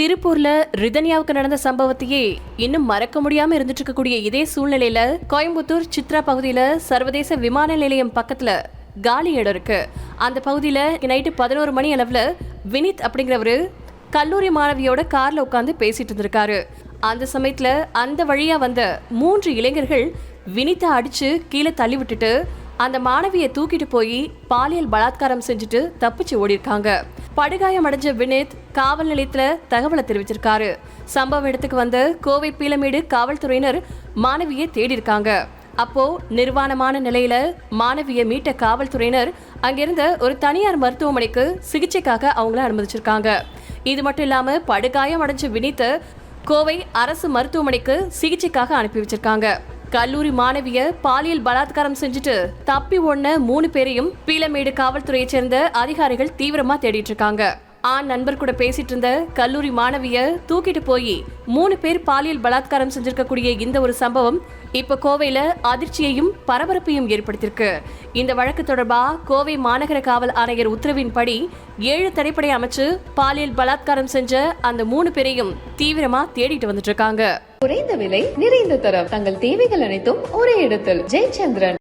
திருப்பூர்ல ரிதன்யாவுக்கு நடந்த சம்பவத்தையே இன்னும் மறக்க முடியாம இருந்துட்டு இருக்கக்கூடிய இதே சூழ்நிலையில கோயம்புத்தூர் சித்ரா பகுதியில சர்வதேச விமான நிலையம் பக்கத்துல காலி இடம் இருக்கு. அந்த பகுதியில நைட்டு பதினோரு மணி அளவுல வினித் அப்படிங்கிறவரு கல்லூரி மாணவியோட கார்ல உட்காந்து பேசிட்டு இருந்திருக்காரு. அந்த சமயத்துல அந்த வழியா வந்த மூன்று இளைஞர்கள் வினித்தை அடிச்சு கீழே தள்ளி விட்டுட்டு அந்த மாணவியை தூக்கிட்டு போய் பாலியல் பலாத்காரம் செஞ்சுட்டு தப்பிச்சு ஓடிருக்காங்க படுகாயம் அடைஞ்ச வினித் காவல் நிலையத்தில் தகவலை தெரிவிச்சிருக்காரு. சம்பவ இடத்துக்கு வந்த கோவை பீலமேடு காவல்துறையினர் மாணவியை தேடி இருக்காங்க அப்போ நிர்வாணமான நிலையில மாணவியை மீட்ட காவல்துறையினர் அங்கிருந்த ஒரு தனியார் மருத்துவமனைக்கு சிகிச்சைக்காக அவங்கள அனுமதிச்சிருக்காங்க. இது மட்டும் இல்லாம படுகாயம் அடைஞ்ச வினித்தை கோவை அரசு மருத்துவமனைக்கு சிகிச்சைக்காக அனுப்பி வச்சிருக்காங்க. கல்லூரி மாணவிய பாலியல் பலாத்காரம் செஞ்சுட்டு தப்பி ஓடின மூணு பேரையும் பீலமேடு காவல்துறையை சேர்ந்த அதிகாரிகள் தீவிரமா தேடிட்டு இருக்காங்க. ஆண் நண்பர் கூட பேசிட்டு இருந்த கல்லூரி மாணவிய தூக்கிட்டு போய் மூணு பேர் பாலியல் பலாத்காரம் செஞ்சிருக்கக்கூடிய இந்த ஒரு சம்பவம் இப்ப கோவையில அதிர்ச்சியையும் பரபரப்பையும் ஏற்படுத்தியிருக்கு. இந்த வழக்கு தொடர்பா கோவை மாநகர காவல் ஆணையர் உத்தரவின்படி ஏழு தடைப்படை அமைச்சு பாலியல் பலாத்காரம் செஞ்ச அந்த மூணு பேரையும் தீவிரமா தேடிட்டு வந்துட்டு இருக்காங்க. குறைந்த விலை நிறைந்த தரம். தங்கள் தேவைகள் அனைத்தும் ஒரே இடத்தில். ஜெயச்சந்திரன்.